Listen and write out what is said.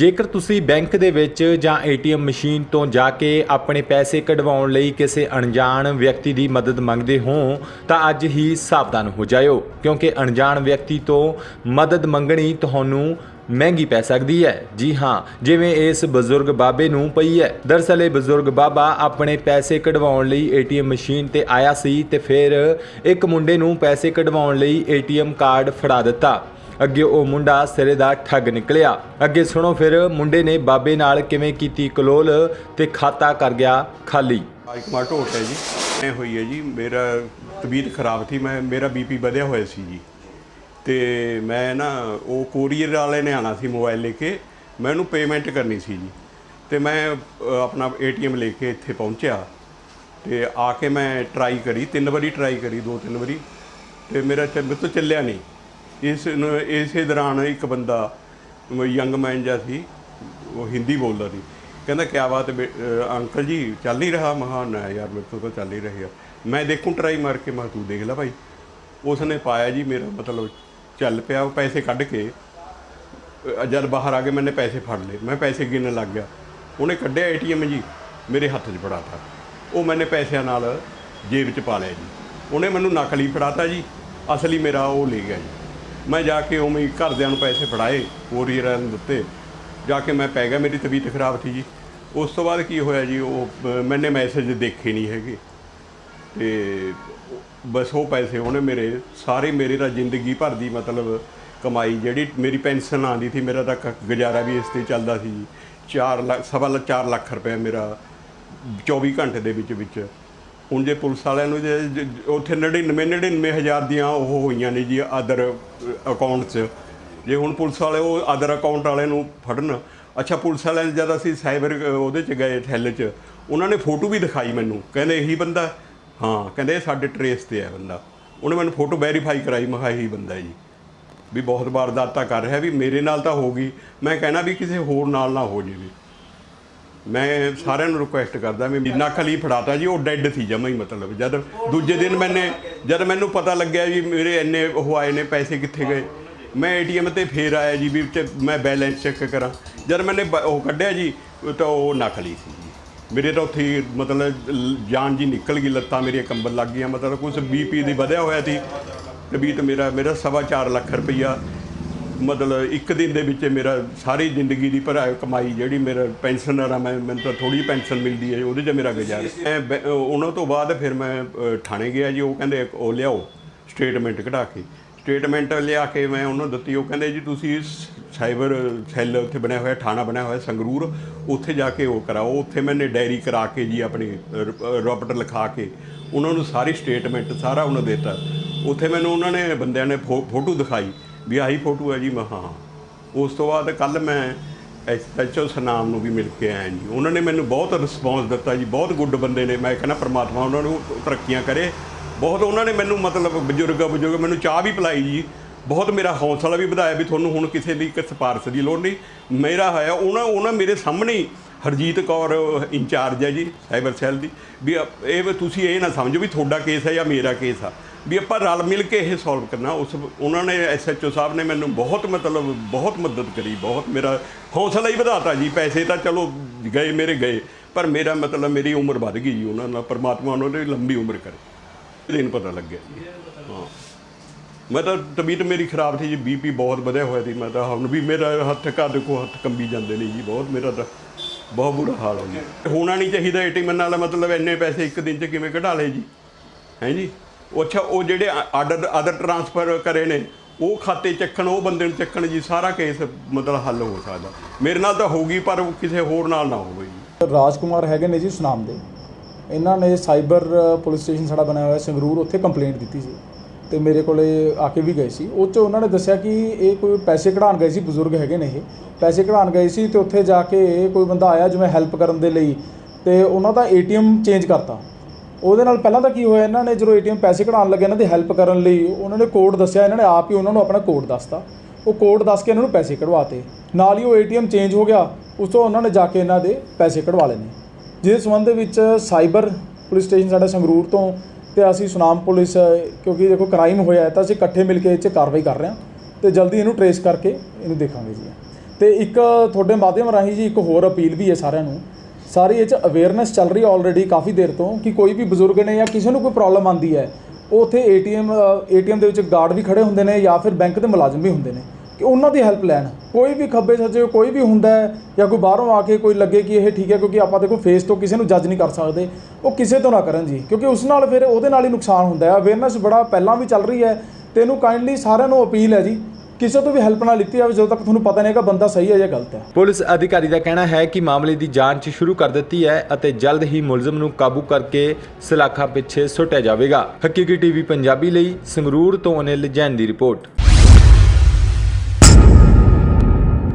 ਜੇਕਰ ਤੁਸੀਂ ਬੈਂਕ ਦੇ ਵਿੱਚ ਜਾਂ ਏਟੀਐਮ ਮਸ਼ੀਨ ਤੋਂ ਜਾ ਕੇ ਆਪਣੇ ਪੈਸੇ ਕਢਵਾਉਣ ਲਈ ਕਿਸੇ ਅਣਜਾਣ ਵਿਅਕਤੀ ਦੀ ਮਦਦ ਮੰਗਦੇ ਹੋ, ਤਾਂ ਅੱਜ ਹੀ ਸਾਵਧਾਨ ਹੋ ਜਾਇਓ, ਕਿਉਂਕਿ ਅਣਜਾਣ ਵਿਅਕਤੀ ਤੋਂ ਮਦਦ ਮੰਗਣੀ ਤੁਹਾਨੂੰ ਮਹਿੰਗੀ ਪੈ ਸਕਦੀ ਹੈ। ਜੀ ਹਾਂ, ਜਿਵੇਂ ਇਸ ਬਜ਼ੁਰਗ ਬਾਬੇ ਨੂੰ ਪਈ ਹੈ। ਦਰਅਸਲ ਇਹ ਬਜ਼ੁਰਗ ਬਾਬਾ ਆਪਣੇ ਪੈਸੇ ਕਢਵਾਉਣ ਲਈ ਏਟੀਐਮ ਮਸ਼ੀਨ ਤੇ ਆਇਆ ਸੀ ਤੇ ਫਿਰ ਇੱਕ ਮੁੰਡੇ ਨੂੰ ਪੈਸੇ ਕਢਵਾਉਣ ਲਈ ਏਟੀਐਮ ਕਾਰਡ ਫੜਾ ਦਿੱਤਾ। ਅੱਗੇ ਉਹ ਮੁੰਡਾ ਸਿਰੇ ਦਾ ਠੱਗ ਨਿਕਲਿਆ। ਅੱਗੇ ਸੁਣੋ ਫਿਰ ਮੁੰਡੇ ਨੇ ਬਾਬੇ ਨਾਲ ਕਿਵੇਂ ਕੀਤੀ ਕਲੋਲ ਤੇ ਖਾਤਾ ਕਰ ਗਿਆ ਖਾਲੀ। ਰਾਜ ਕੁਮਾਰ ਢੋਟ ਹੈ ਜੀ। ਇਹ ਹੋਈ ਹੈ ਜੀ ਮੇਰਾ ਤਬੀਅਤ ਖਰਾਬ ਸੀ ਮੈਂ ਮੇਰਾ ਬੀਪੀ ਵਧਿਆ ਹੋਇਆ ਸੀ ਜੀ। ਤੇ ਮੈਂ ਨਾ ਉਹ ਕੋਰੀਅਰ ਵਾਲੇ ਨੇ ਆਣਾ ਸੀ ਮੋਬਾਈਲ ਲੈ ਕੇ ਮੈਂ ਉਹਨੂੰ ਪੇਮੈਂਟ ਕਰਨੀ ਸੀ ਜੀ। ਤੇ ਮੈਂ ਅ, ਆਪਣਾ ਏਟੀਐਮ ਲੈ ਕੇ ਇੱਥੇ ਪਹੁੰਚਿਆ। ਤੇ ਆ ਕੇ ਮੈਂ ਟਰਾਈ ਕਰੀ ਤਿੰਨ ਵਾਰੀ ਟਰਾਈ ਕਰੀ ਦੋ ਤਿੰਨ ਵਾਰੀ। ਤੇ ਮੇਰਾ ਚੱਲ ਮੇਰੇ ਤੋਂ ਚੱਲਿਆ ਨਹੀਂ। ਇਸ ਨੂੰ- ਇਸੇ ਦੌਰਾਨ ਇੱਕ ਬੰਦਾ, ਯੰਗ ਮੈਨ ਜਿਹਾ ਸੀ, ਉਹ ਹਿੰਦੀ ਬੋਲਦਾ ਸੀ। ਕਹਿੰਦਾ, ਕਿਆ ਬਾਤ ਬੇ- ਅੰਕਲ ਜੀ, ਚੱਲ ਨਹੀਂ ਰਿਹਾ? ਮਹਾ ਨਾ ਯਾਰ, ਮੇਰੇ ਤੋਂ ਤਾਂ ਚੱਲ ਹੀ ਰਿਹਾ ਮੈਂ ਦੇਖੂੰ ਟਰਾਈ ਮਾਰ ਕੇ। ਮੈਂ ਕਿਹਾ, ਤੂੰ ਦੇਖ ਲੈ ਭਾਈ। ਉਸ ਨੇ ਪਾਇਆ ਜੀ ਮੇਰਾ ਮਤਲਬ ਚੱਲ ਪਿਆ, ਉਹ ਪੈਸੇ ਕੱਢ ਕੇ। ਜਦ ਬਾਹਰ ਆ ਕੇ ਮੈਨੇ ਪੈਸੇ ਫੜ ਲਏ। ਮੈਂ ਪੈਸੇ ਗਿਣਨ ਲੱਗ ਗਿਆ। ਉਹਨੇ ਕੱਢਿਆ ਏਟੀਐਮ ਜੀ, ਮੇਰੇ ਹੱਥ 'ਚ ਫੜਾਤਾ। ਉਹ ਮੈਨੇ ਪੈਸਿਆਂ ਨਾਲ ਜੇਬ 'ਚ ਪਾ ਲਿਆ ਜੀ। ਉਹਨੇ ਮੈਨੂੰ ਨਕਲੀ ਫੜਾਤਾ ਜੀ। ਅਸਲੀ ਮੇਰਾ ਉਹ ਲੈ ਗਿਆ ਜੀ। ਮੈਂ ਜਾ ਕੇ ਉਵੇਂ ਹੀ ਘਰਦਿਆਂ ਨੂੰ ਪੈਸੇ ਫੜਾਏ ਕੋਰੀਅਰਾਂ ਨੂੰ ਦਿੱਤੇ। ਜਾ ਕੇ ਮੈਂ ਪੈ ਗਿਆ, ਮੇਰੀ ਤਬੀਅਤ ਖਰਾਬ ਸੀ ਜੀ। ਉਸ ਤੋਂ ਬਾਅਦ ਕੀ ਹੋਇਆ ਜੀ, ਉਹ, ਮੈਨੇ ਮੈਸੇਜ ਦੇਖੇ ਨਹੀਂ ਹੈਗੇ। ਤੇ ਬਸ ਉਹ ਪੈਸੇ ਉਹਨੇ ਮੇਰੇ, ਸਾਰੇ ਮੇਰੇ ਦਾ ਜ਼ਿੰਦਗੀ ਭਰ ਦੀ ਮਤਲਬ ਕਮਾਈ, ਜਿਹੜੀ ਮੇਰੀ ਪੈਨਸ਼ਨ ਆਉਂਦੀ ਸੀ, ਮੇਰਾ ਤਾਂ ਕ- ਗੁਜ਼ਾਰਾ ਵੀ ਇਸ ਤੇ ਚੱਲਦਾ ਸੀ ਜੀ। 4 ਲੱਖ, ਸਵਾ ਲੱਖ 4 ਲੱਖ ਰੁਪਏ ਮੇਰਾ 24 ਘੰਟੇ ਦੇ ਵਿੱਚ ਵਿੱਚ ਹੁਣ ਜੇ ਪੁਲਿਸ ਵਾਲਿਆਂ ਨੂੰ ਜੇ ਜੇ ਉੱਥੇ 99 99 ਹਜ਼ਾਰ ਦੀਆਂ ਉਹ ਹੋਈਆਂ ਨੇ ਜੀ ਅਦਰ ਅਕਾਊਂਟ 'ਚ। ਜੇ ਹੁਣ ਪੁਲਿਸ ਵਾਲੇ ਉਹ ਅਦਰ ਅਕਾਊਂਟ ਵਾਲੇ ਨੂੰ ਫੜਨ, ਅੱਛਾ ਪੁਲਿਸ ਵਾਲਿਆਂ ਨੇ ਜਦ ਅਸੀਂ ਸਾਈਬਰ, ਉਹਦੇ 'ਚ ਗਏ ਥੈਲ 'ਚ, ਉਹਨਾਂ ਨੇ ਫੋਟੋ ਵੀ ਦਿਖਾਈ ਮੈਨੂੰ। ਕਹਿੰਦੇ ਇਹੀ ਬੰਦਾ ਹਾਂ। ਕਹਿੰਦੇ ਇਹ ਸਾਡੇ ਟਰੇਸ ਤੇ ਹੈ ਬੰਦਾ। ਉਹਨੇ ਮੈਨੂੰ ਫੋਟੋ ਵੈਰੀਫਾਈ ਕਰਾਈ, ਮੈਂ ਕਿਹਾ ਇਹੀ ਬੰਦਾ ਜੀ। ਵੀ ਬਹੁਤ ਵਾਰਦਾਤਾਂ ਕਰ ਰਿਹਾ, ਵੀ ਮੇਰੇ ਨਾਲ ਤਾਂ ਹੋ ਗਈ। ਮੈਂ ਕਹਿਣਾ ਵੀ ਕਿਸੇ ਹੋਰ ਨਾਲ ਨਾ ਹੋ ਜਾਵੇ। ਮੈਂ ਸਾਰਿਆਂ ਨੂੰ ਰਿਕੁਐਸਟ ਕਰਦਾ ਵੀ ਜਿੰਨਾ ਹੀ ਫੜਾਤਾ ਜੀ, ਉਹ ਡੈੱਡ ਸੀ ਜਮਾ ਹੀ ਮਤਲਬ। ਜਦ ਦੂਜੇ ਦਿਨ ਮੈਨੇ, ਜਦ ਮੈਨੂੰ ਪਤਾ ਲੱਗਿਆ ਵੀ ਮੇਰੇ ਇੰਨੇ ਉਹ ਆਏ ਨੇ, ਪੈਸੇ ਕਿੱਥੇ ਗਏ। ਮੈਂ ਏਟੀਐਮ ਤੇ ਫੇਰ ਆਇਆ ਜੀ ਵੀ ਤੇ ਮੈਂ ਬੈਲੈਂਸ ਚੈੱਕ ਕਰਾਂ। ਜਦ ਮੈਨੇ ਬ- ਉਹ ਕੱਢਿਆ ਜੀ, ਤਾਂ ਉਹ ਨਕਲੀ ਸੀ ਜੀ। ਮੇਰੇ ਤਾਂ ਉੱਥੇ ਹੀ ਮਤਲਬ ਲ- ਜਾਨ ਜੀ ਨਿਕਲ ਗਈ, ਲੱਤਾਂ ਮੇਰੀਆਂ ਕੰਬਲ ਲੱਗ ਗਈਆਂ, ਮਤਲਬ ਕੁਝ ਬੀਪੀ ਦੀ ਵਧਿਆ ਹੋਇਆ ਸੀ। ਤਬੀਅਤ ਮੇਰਾ ਮੇਰਾ ਸਵਾ ਚਾਰ ਲੱਖ ਰੁਪਈਆ ਮਤਲਬ ਇੱਕ ਦਿਨ ਦੇ ਵਿੱਚ ਮੇਰਾ ਸਾਰੀ ਜ਼ਿੰਦਗੀ ਦੀ ਭਰਾ ਕਮਾਈ ਜਿਹੜੀ ਮੇਰਾ ਪੈਨਸ਼ਨਰ ਆ ਮੈਂ ਮੈਨੂੰ ਤਾਂ ਥੋੜੀ ਪੈਨਸ਼ਨ ਮਿਲਦੀ ਹੈ ਉਹਦੇ 'ਚ ਮੇਰਾ ਗੁਜ਼ਾਰਾ। ਮੈਂ ਉਹਨਾਂ ਤੋਂ ਬਾਅਦ ਫਿਰ ਮੈਂ ਥਾਣੇ ਗਿਆ ਜੀ ਉਹ ਕਹਿੰਦੇ ਉਹ ਲਿਆਓ ਸਟੇਟਮੈਂਟ ਕਢਾ ਕੇ। ਸਟੇਟਮੈਂਟ ਲਿਆ ਕੇ ਮੈਂ ਉਹਨਾਂ ਦਿੱਤੀ ਉਹ ਕਹਿੰਦੇ ਜੀ ਤੁਸੀਂ ਸਾਈਬਰ ਸੈੱਲ ਉੱਥੇ ਬਣਿਆ ਹੋਇਆ ਥਾਣਾ ਬਣਿਆ ਹੋਇਆ ਸੰਗਰੂਰ ਉੱਥੇ ਜਾ ਕੇ ਉਹ ਕਰਾਓ। ਉੱਥੇ ਮੈਨੇ ਡਾਇਰੀ ਕਰਾ ਕੇ ਜੀ ਆਪਣੀ ਰੋਪਟ ਲਿਖਾ ਕੇ ਉਹਨਾਂ ਨੂੰ ਸਾਰੀ ਸਟੇਟਮੈਂਟ ਸਾਰਾ ਉਹਨਾਂ ਦਿੱਤਾ। ਉੱਥੇ ਮੈਨੂੰ ਉਹਨਾਂ ਨੇ ਬੰਦਿਆਂ ਨੇ ਫੋਟੋ ਦਿਖਾਈ। ਵੀ ਆਹੀ ਫੋਟੋ ਹੈ ਜੀ, ਮੈਂ ਹਾਂ। ਉਸ ਤੋਂ ਬਾਅਦ ਕੱਲ ਮੈਂ ਐਸਐਚਓ ਸਨਾਮ ਨੂੰ ਵੀ ਮਿਲ ਕੇ ਆਇਆ ਜੀ। ਉਹਨਾਂ ਨੇ ਮੈਨੂੰ ਬਹੁਤ ਰਿਸਪੌਂਸ ਦਿੱਤਾ ਜੀ, ਬਹੁਤ ਗੁੱਡ ਬੰਦੇ ਨੇ। ਮੈਂ ਕਹਿੰਦਾ ਪ੍ਰਮਾਤਮਾ ਉਹਨਾਂ ਨੂੰ ਤਰੱਕੀਆਂ ਕਰੇ। ਬਹੁਤ ਉਹਨਾਂ ਨੇ ਮੈਨੂੰ ਮਤਲਬ ਬਜ਼ੁਰਗ ਬਜ਼ੁਰਗ ਮੈਨੂੰ ਚਾਹ ਵੀ ਪਿਲਾਈ ਜੀ। ਬਹੁਤ ਮੇਰਾ ਹੌਸਲਾ ਵੀ ਵਧਾਇਆ ਵੀ ਤੁਹਾਨੂੰ ਹੁਣ ਕਿਸੇ ਦੀ ਇੱਕ ਸਿਫਾਰਸ਼ ਦੀ ਲੋੜ ਨਹੀਂ। ਮੇਰਾ ਹੈ ਉਹਨਾਂ ਉਹਨਾਂ ਮੇਰੇ ਸਾਹਮਣੇ ਹੀ ਹਰਜੀਤ ਕੌਰ ਇੰਚਾਰਜ ਹੈ ਜੀ ਸਾਈਬਰ ਸੈੱਲ ਦੀ। ਵੀ ਇਹ ਤੁਸੀਂ ਇਹ ਨਾ ਸਮਝੋ ਵੀ ਤੁਹਾਡਾ ਕੇਸ ਹੈ ਜਾਂ ਮੇਰਾ ਕੇਸ ਆ। ਵੀ ਆਪਾਂ ਰਲ ਮਿਲ ਕੇ ਇਹ ਸੋਲਵ ਕਰਨਾ। ਉਸ ਉਹਨਾਂ ਨੇ ਐਸਐਚਓ ਸਾਹਿਬ ਨੇ ਮੈਨੂੰ ਬਹੁਤ ਮਤਲਬ, ਬਹੁਤ ਮਦਦ ਕਰੀ, ਬਹੁਤ ਮੇਰਾ ਹੌਸਲਾ ਹੀ ਵਧਾਤਾ ਜੀ। ਪੈਸੇ ਤਾਂ ਚਲੋ ਗਏ ਮੇਰੇ ਗਏ, ਪਰ ਮੇਰਾ ਮਤਲਬ ਮੇਰੀ ਉਮਰ ਵੱਧ ਗਈ ਜੀ। ਉਹਨਾਂ ਨਾਲ ਪਰਮਾਤਮਾ ਉਹਨਾਂ ਦੀ ਲੰਬੀ ਉਮਰ ਕਰੇ। ਦਿਨ ਪਤਾ ਲੱਗਿਆ ਜੀ। ਹਾਂ। ਮੈਂ ਤਾਂ ਤਬੀਅਤ ਮੇਰੀ ਖਰਾਬ ਸੀ ਜੀ। ਬੀਪੀ ਬਹੁਤ ਵਧਿਆ ਹੋਇਆ ਸੀ। ਮੈਂ ਤਾਂ ਹੁਣ ਵੀ ਮੇਰਾ ਹੱਥ ਕਾ ਦੇਖੋ ਹੱਥ ਕੰਬੀ ਜਾਂਦੇ ਨੇ ਜੀ। ਬਹੁਤ ਮੇਰਾ ਤਾਂ ਬਹੁਤ ਬੁਰਾ ਹਾਲ ਹੋ ਗਿਆ। ਹੋਣਾ ਨਹੀਂ ਚਾਹੀਦਾ ਏਟੀਐਮ ਨਾਲ ਮਤਲਬ ਇੰਨੇ ਪੈਸੇ ਇੱਕ ਦਿਨ 'ਚ ਕਿਵੇਂ ਕਢਾ ਲਏ ਜੀ? ਹੈ ਜੀ? ਅੱਛਾ, ਉਹ ਜਿਹੜੇ ਆਰਡਰ ਅਦਰ ਟ੍ਰਾਂਸਫਰ ਕਰੇ ਨੇ, ਉਹ ਖਾਤੇ ਚੱਕਣ, ਉਹ ਬੰਦੇ ਨੂੰ ਚੱਕਣ ਜੀ, ਸਾਰਾ ਕੇਸ ਮਤਲਬ ਹੱਲ ਹੋ ਸਕਦਾ। ਮੇਰੇ ਨਾਲ ਤਾਂ ਹੋਊਗੀ, ਪਰ ਉਹ ਕਿਸੇ ਹੋਰ ਨਾਲ ਨਾ ਹੋਵੇ ਜੀ। ਰਾਜਕੁਮਾਰ ਹੈਗੇ ਨੇ ਜੀ ਸੁਨਾਮ ਦੇ। ਇਹਨਾਂ ਨੇ ਸਾਈਬਰ ਪੁਲਿਸ ਸਟੇਸ਼ਨ ਸਾਡਾ ਬਣਾਇਆ ਹੋਇਆ, ਸੰਗਰੂਰ, ਉੱਥੇ ਕੰਪਲੇਂਟ ਦਿੱਤੀ ਸੀ। ਤੇ ਮੇਰੇ ਕੋਲੇ ਆ ਕੇ ਵੀ ਗਏ ਸੀ। ਉਹ 'ਚ ਉਹਨਾਂ ਨੇ ਦੱਸਿਆ ਕਿ ਇਹ ਕੋਈ ਪੈਸੇ ਕਢਾਉਣ ਗਏ ਸੀ, ਬਜ਼ੁਰਗ ਹੈਗੇ ਨੇ ਇਹ। ਪੈਸੇ ਕਢਾਉਣ ਗਏ ਸੀ ਤੇ ਉੱਥੇ ਜਾ ਕੇ ਕੋਈ ਬੰਦਾ ਆਇਆ ਜਿਵੇਂ ਹੈਲਪ ਕਰਨ ਦੇ ਲਈ। ਤੇ ਉਹਨਾਂ ਦਾ ਏਟੀਐਮ ਚੇਂਜ ਕਰਤਾ। ਉਹਦੇ ਨਾਲ ਪਹਿਲਾਂ ਤਾਂ ਕੀ ਹੋਇਆ, ਇਹਨਾਂ ਨੇ ਜਦੋਂ ਏਟੀਐਮ ਪੈਸੇ ਕਢਾਉਣ ਲੱਗੇ, ਇਹਨਾਂ ਦੀ ਹੈਲਪ ਕਰਨ ਲਈ, ਉਹਨਾਂ ਨੇ ਕੋਡ ਦੱਸਿਆ, ਇਹਨਾਂ ਨੇ ਆਪ ਹੀ ਉਹਨਾਂ ਨੂੰ ਆਪਣਾ ਕੋਡ ਦੱਸਤਾ। ਉਹ ਕੋਡ ਦੱਸ ਕੇ ਇਹਨਾਂ ਨੂੰ ਪੈਸੇ ਕਢਵਾਤੇ। ਨਾਲ ਹੀ ਉਹ ਏਟੀਐਮ ਚੇਂਜ ਹੋ ਗਿਆ, ਉਸ ਤੋਂ ਉਹਨਾਂ ਨੇ ਜਾ ਕੇ ਇਹਨਾਂ ਦੇ ਪੈਸੇ ਕਢਵਾ ਲਏ ਨੇ ਜਿਸ ਸੰਬੰਧ ਦੇ ਵਿੱਚ ਸਾਈਬਰ ਪੁਲਿਸ ਸਟੇਸ਼ਨ ਸਾਡਾ ਸੰਗਰੂਰ ਤੋਂ ਤੇ ਅਸੀਂ ਸੁਨਾਮ ਪੁਲਿਸ, ਕਿਉਂਕਿ ਦੇਖੋ ਕ੍ਰਾਈਮ ਹੋਇਆ ਹੈ, ਤਾਂ ਅਸੀਂ ਇਕੱਠੇ ਮਿਲ ਕੇ ਇਹ 'ਚ ਕਾਰਵਾਈ ਕਰ ਰਹੇ ਹਾਂ ਤੇ ਜਲਦੀ ਇਹਨੂੰ ਟਰੇਸ ਕਰਕੇ ਇਹਨੂੰ ਦੇਖਾਂਗੇ ਜੀ। ਤੇ ਇੱਕ ਤੁਹਾਡੇ ਮਾਧਿਅਮ ਰਾਹੀਂ ਜੀ ਇੱਕ ਹੋਰ ਅਪੀਲ ਵੀ ਹੈ ਸਾਰਿਆਂ ਨੂੰ ਸਾਰੀ ਇਹ ਚ ਅਵੇਅਰਨੈਸ ਚੱਲ ਰਹੀ ਹੈ ਆਲਰੇਡੀ ਕਾਫੀ ਦੇਰ ਤੋਂ ਕਿ ਕੋਈ ਵੀ ਬਜ਼ੁਰਗ ਨੇ ਜਾਂ ਕਿਸੇ ਨੂੰ ਕੋਈ ਪ੍ਰੋਬਲਮ ਆਂਦੀ ਹੈ, ਉਹ ਉੱਥੇ ਏਟੀਐਮ ਏਟੀਐਮ ਦੇ ਵਿੱਚ ਗਾਰਡ ਵੀ ਖੜੇ ਹੁੰਦੇ ਨੇ ਜਾਂ ਫਿਰ ਬੈਂਕ ਦੇ ਮੁਲਾਜ਼ਮ ਵੀ ਹੁੰਦੇ ਨੇ ਕਿ ਉਹਨਾਂ ਦੀ ਹੈਲਪ ਲੈਣ। ਕੋਈ ਵੀ ਖੱਬੇ ਸੱਜੇ ਕੋਈ ਵੀ ਹੁੰਦਾ ਹੈ ਜਾਂ ਕੋਈ ਬਾਹਰੋਂ ਆ ਕੇ ਕੋਈ ਲੱਗੇ ਕਿ ਇਹ ਠੀਕ ਹੈ ਕਿਉਂਕਿ ਆਪਾਂ ਦੇਖੋ ਫੇਸ ਤੋਂ ਕਿਸੇ ਨੂੰ ਜੱਜ ਨਹੀਂ ਕਰ ਸਕਦੇ, ਉਹ ਕਿਸੇ ਤੋਂ ਨਾ ਕਰਨ ਜੀ, ਕਿਉਂਕਿ ਉਸ ਨਾਲ ਫਿਰ ਉਹਦੇ ਨਾਲ ਹੀ ਨੁਕਸਾਨ ਹੁੰਦਾ ਹੈ। ਅਵੇਅਰਨੈਸ ਬੜਾ ਪਹਿਲਾਂ ਵੀ ਚੱਲ ਰਹੀ ਹੈ ਤੇ ਇਹਨੂੰ ਕਾਈਂਡਲੀ ਸਾਰਿਆਂ ਨੂੰ ਅਪੀਲ ਹੈ ਜੀ। ਕਿਸੇ ਤੋਂ ਵੀ ਹੈਲਪ ਨਾ ਲਿੱਤੀ ਜਾਵੇ, ਜਦੋਂ ਤੱਕ ਤੁਹਾਨੂੰ ਪਤਾ ਨਹੀਂ ਹੈਗਾ ਬੰਦਾ ਸਹੀ ਹੈ ਜਾਂ ਗਲਤ ਹੈ। ਪੁਲਿਸ ਅਧਿਕਾਰੀ ਦਾ ਕਹਿਣਾ ਹੈ ਕਿ ਮਾਮਲੇ ਦੀ ਜਾਂਚ ਸ਼ੁਰੂ ਕਰ ਦਿੱਤੀ ਹੈ ਅਤੇ ਜਲਦ ਹੀ ਮੁਲਜ਼ਮ ਨੂੰ ਕਾਬੂ ਕਰਕੇ ਸਲਾਖਾਂ ਪਿੱਛੇ ਸੁੱਟਿਆ ਜਾਵੇਗਾ। ਹਕੀਕੀ ਟੀਵੀ ਪੰਜਾਬੀ ਲਈ ਸੰਗਰੂਰ ਤੋਂ ਅਨਿਲ ਜੈਨ ਦੀ ਰਿਪੋਰਟ।